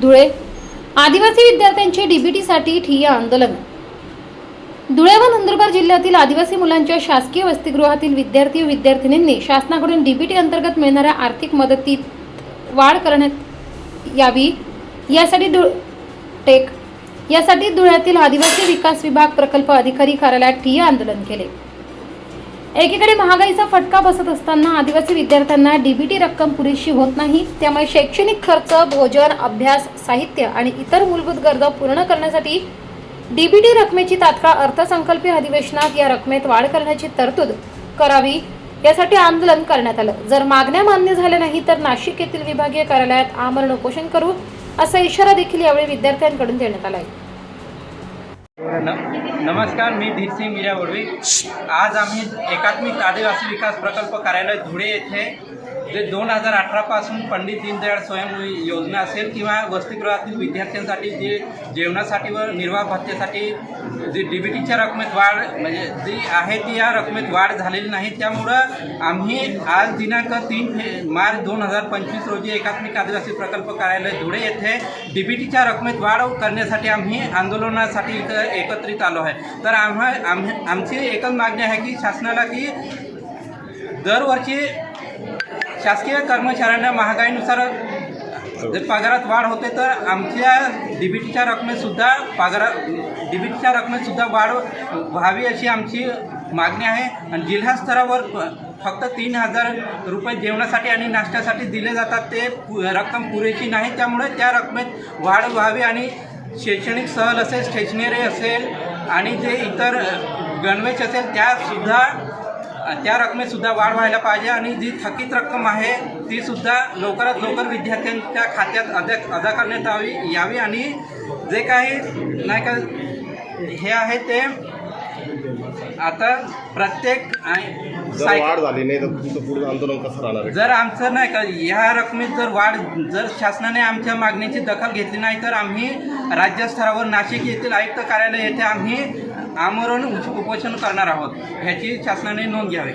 धुळे. आदिवासी विद्यार्थ्यांचे डीबीटीसाठी ठिय्या आंदोलन. धुळे व नंदुरबार जिल्ह्यातील आदिवासी मुलांच्या शासकीय वसतिगृहातील विद्यार्थी व विद्यार्थिनींनी शासनाकडून डीबीटी अंतर्गत मिळणाऱ्या आर्थिक मदतीत वाढ करण्यात यावी. यासाठी धुळ टेक यासाठी धुळ्यातील आदिवासी विकास विभाग प्रकल्प अधिकारी कार्यालयात ठिय्या आंदोलन केले. एकीकडे महागाईचा फटका बसत असताना आदिवासी विद्यार्थ्यांना डीबीटी रक्कम पुरेशी होत नाही. त्यामुळे शैक्षणिक खर्च भोजन अभ्यास साहित्य आणि इतर मूलभूत गरजा पूर्ण करण्यासाठी डीबीटी रकमेची तात्काळ अर्थसंकल्पीय अधिवेशनात या रकमेत वाढ करण्याची तरतूद करावी यासाठी आंदोलन करण्यात आलं. जर मागण्या मान्य झाल्या नाही तर नाशिक येथील विभागीय कार्यालयात आमरण उपोषण करू असा इशारा देखील यावेळी विद्यार्थ्यांकडून देण्यात आला आहे न- नमस्कार मी धीरसिंग मीरा वडवी आज आम्ही एकात्मिक आदिवासी विकास प्रकल्प कार्यालय धुळे येथे जे दोन हजार अठरापासून पंडित दीनदयाळ स्वयं योजना असेल किंवा वसतिगृहातील विद्यार्थ्यांसाठी जे जेवणासाठी व निर्वाह भत्त्यासाठी जी डी बी टीच्या रकमेत वाढ म्हणजे जी आहे ती या रकमेत वाढ झालेली नाही. त्यामुळं आम्ही आज दिनांक तीन फे मार्च दोन हजार पंचवीस रोजी एकात्मिक आदिवासी प्रकल्प कार्यालय धुळे येथे डी बी टीच्या रकमेत वाढ करण्यासाठी आम्ही आंदोलनासाठी इथं एकत्रित आलो आहे. तर आम्हा आम्ही आमची एकच मागणी आहे की शासनाला की दरवर्षी शासकीय कर्मचाऱ्यांना महागाईनुसार जर पगारात वाढ होते तर आमच्या डीबीटीच्या रकमेतसुद्धा पगारा डीबीटीच्या रकमेतसुद्धा वाढ व्हावी अशी आमची मागणी आहे. आणि जिल्हा स्तरावर फक्त तीन हजार रुपये जेवणासाठी आणि नाश्त्यासाठी दिले जातात. ते पु रक्कम पुरेशी नाही. त्यामुळे त्या रकमेत वाढ व्हावी आणि शैक्षणिक सहल असेल स्टेशनरी असेल आणि जे इतर गणवेश असेल त्यासुद्धा त्या रकमेतसुद्धा वाढ व्हायला पाहिजे आणि जी थकीत रक्कम आहे ती सुद्धा लवकरात लवकर विद्यार्थ्यांच्या खात्यात अदा अदा करण्यात यावी यावी आणि जे काही नाही का हे आहे ते आता प्रत्येक जर वाढ झाली नाही तर तुमचं पुढे आंदोलन कसं राहणार आहे? जर आमचं नाही का ह्या रकमेत जर वाढ जर शासनाने आमच्या मागणीची दखल घेतली नाही तर आम्ही राज्यस्तरावर नाशिक येथील आयुक्त कार्यालय येथे आम्ही आमरण उपोषण करणार आहोत ह्याची शासनाने नोंद घ्यावी